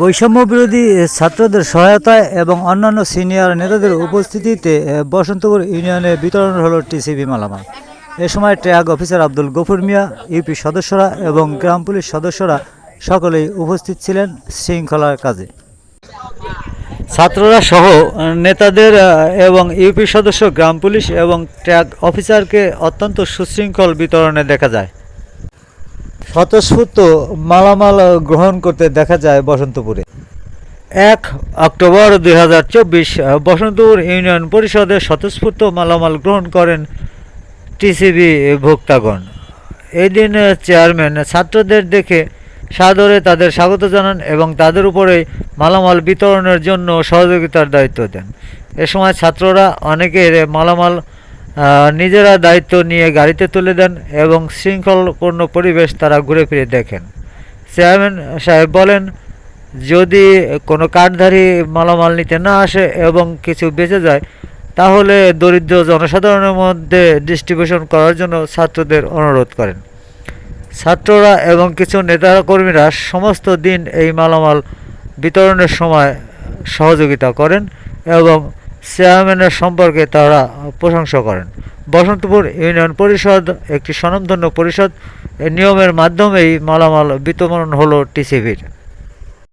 বৈষম্য বিরোধী ছাত্রদের সহায়তায় এবং অন্যান্য সিনিয়র নেতাদের উপস্থিতিতে বসন্তপুর ইউনিয়নে বিতরণ হলো টিসিবি মালামাল। এ সময় track officer Abdul Gafur Mia, UP সদস্যরা এবং গ্রাম পুলিশ সদস্যরা সকলেই উপস্থিত ছিলেন শৃঙ্খলার কাজে। ছাত্ররা সহ নেতাদের এবং ইউপি সদস্য, গ্রাম পুলিশ এবং ট্র্যাক অফিসারকে অত্যন্ত সুশৃঙ্খল বিতরণে দেখা যায়। স্বতঃস্ফূর্ত মালামাল গ্রহণ করতে দেখা যায় বসন্তপুরে। এক অক্টোবর দুই হাজার চব্বিশ, বসন্তপুর ইউনিয়ন পরিষদের স্বতঃস্ফূর্ত মালামাল গ্রহণ করেন টিসিবি ভোক্তাগণ। এই দিন চেয়ারম্যান ছাত্রদের দেখে সাদরে তাদের স্বাগত জানান এবং তাদের উপরে মালামাল বিতরণের জন্য সহযোগিতার দায়িত্ব দেন। এ সময় ছাত্ররা অনেকের মালামাল নিজেরা দায়িত্ব নিয়ে গাড়িতে তুলে দেন এবং শৃঙ্খলপূর্ণ পরিবেশ তারা ঘুরে ফিরে দেখেন। চেয়ারম্যান সাহেব বলেন, যদি কোনো কাঠধারী মালামাল নিতে না আসে এবং কিছু বেঁচে যায়, তাহলে দরিদ্র জনসাধারণের মধ্যে ডিস্ট্রিবিউশন করার জন্য ছাত্রদের অনুরোধ করেন। ছাত্ররা এবং কিছু নেতা কর্মীরা সমস্ত দিন এই মালামাল বিতরণের সময় সহযোগিতা করেন এবং চেয়ারম্যানের সম্পর্কে তারা প্রশংসা করেন। বসন্তপুর ইউনিয়ন পরিষদ একটি স্বনামধন্য পরিষদ নিয়মের মাধ্যমেই মালামাল বিতরণ হলো টিসিবির।